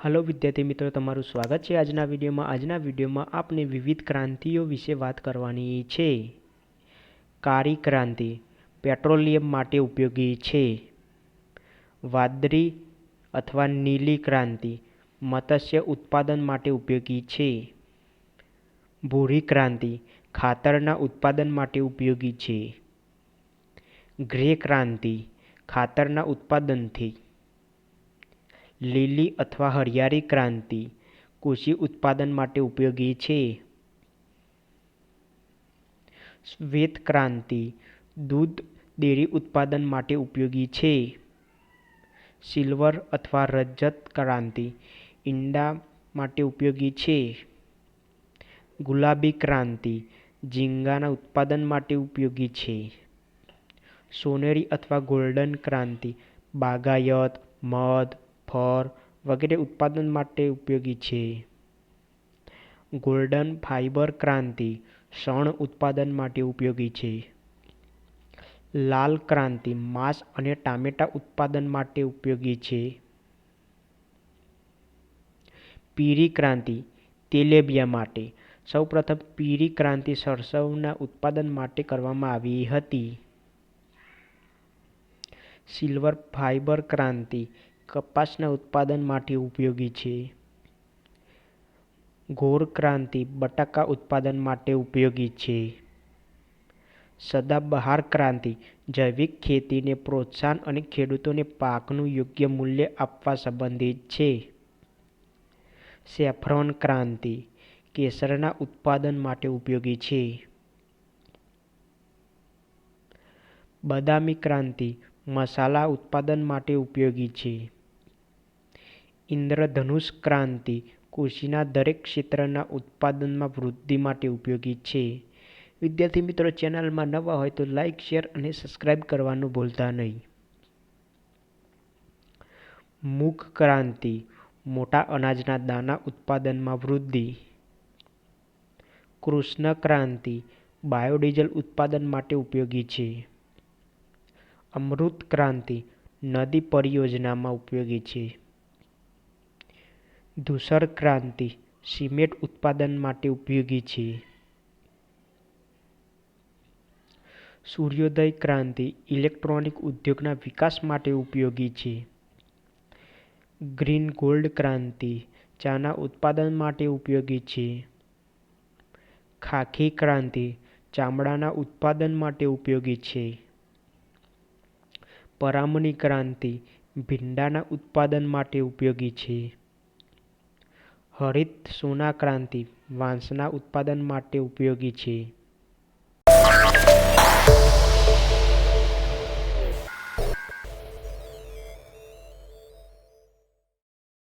Hello વિદ્યાર્થી મિત્રો, તમારું સ્વાગત છે આજના વિડીયોમાં. આજના વિડીયોમાં આપણે વિવિધ ક્રાંતિઓ વિશે વાત કરવાની છે. કાળી ક્રાંતિ પેટ્રોલિયમ માટે ઉપયોગી છે. વાદળી અથવા નીલી ક્રાંતિ મત્સ્ય ઉત્પાદન માટે ઉપયોગી છે. ભૂરી ક્રાંતિ ખાતરના ઉત્પાદન માટે ઉપયોગી છે. ગ્રે ક્રાંતિ ખાતરના ઉત્પાદનથી લીલી અથવા હરિયાળી ક્રાંતિ કૃષિ ઉત્પાદન માટે ઉપયોગી છે. શ્વેત ક્રાંતિ દૂધ ડેરી ઉત્પાદન માટે ઉપયોગી છે. સિલ્વર અથવા રજત ક્રાંતિ ઈંડા માટે ઉપયોગી છે. ગુલાબી ક્રાંતિ ઝીંગાના ઉત્પાદન માટે ઉપયોગી છે. સોનેરી અથવા ગોલ્ડન ક્રાંતિ બાગાયત, મધ ફર વગેરે ઉત્પાદન માટે ઉપયોગી છે. ગોલ્ડન ફાઇબર ક્રાંતિ શણ ઉત્પાદન માટે ઉપયોગી છે. લાલ ક્રાંતિ માંસ અને ટામેટા ઉત્પાદન માટે ઉપયોગી છે. પીળી ક્રાંતિ તેલેબિયા માટે સૌપ્રથમ પીળી ક્રાંતિ સરસવના ઉત્પાદન માટે કરવામાં આવી હતી. સિલ્વર ફાઇબર ક્રાંતિ કપાસના ઉત્પાદન માટે ઉપયોગી છે. ગોર ક્રાંતિ બટાકા ઉત્પાદન માટે ઉપયોગી છે. સદાબહાર ક્રાંતિ જૈવિક ખેતીને પ્રોત્સાહન અને ખેડૂતોને પાકનું યોગ્ય મૂલ્ય આપવા સંબંધિત છે. સેફ્રોન ક્રાંતિ કેસરના ઉત્પાદન માટે ઉપયોગી છે. બદામી ક્રાંતિ મસાલા ઉત્પાદન માટે ઉપયોગી છે. ઇન્દ્રધનુષ ક્રાંતિ કૃષિના દરેક ક્ષેત્રના ઉત્પાદનમાં વૃદ્ધિ માટે ઉપયોગી છે. વિદ્યાર્થી મિત્રો, ચેનલમાં નવા હોય તો લાઇક શેર અને સબસ્ક્રાઇબ કરવાનું ભૂલતા નહીં. મુખ ક્રાંતિ મોટા અનાજના દાણા ઉત્પાદનમાં વૃદ્ધિ. કૃષ્ણ ક્રાંતિ બાયોડીઝલ ઉત્પાદન માટે ઉપયોગી છે. અમૃત ક્રાંતિ નદી પરિયોજનામાં ઉપયોગી છે. ધૂસર ક્રાંતિ સિમેન્ટ ઉત્પાદન માટે ઉપયોગી છે. સૂર્યોદય ક્રાંતિ ઇલેક્ટ્રોનિક ઉદ્યોગના વિકાસ માટે ઉપયોગી છે. ગ્રીન ગોલ્ડ ક્રાંતિ ચાના ઉત્પાદન માટે ઉપયોગી છે. ખાખી ક્રાંતિ ચામડાના ઉત્પાદન માટે ઉપયોગી છે. પરામણી ક્રાંતિ ભીંડાના ઉત્પાદન માટે ઉપયોગી છે. હરિત સોના ક્રાંતિ વાંસના ઉત્પાદન માટે ઉપયોગી છે.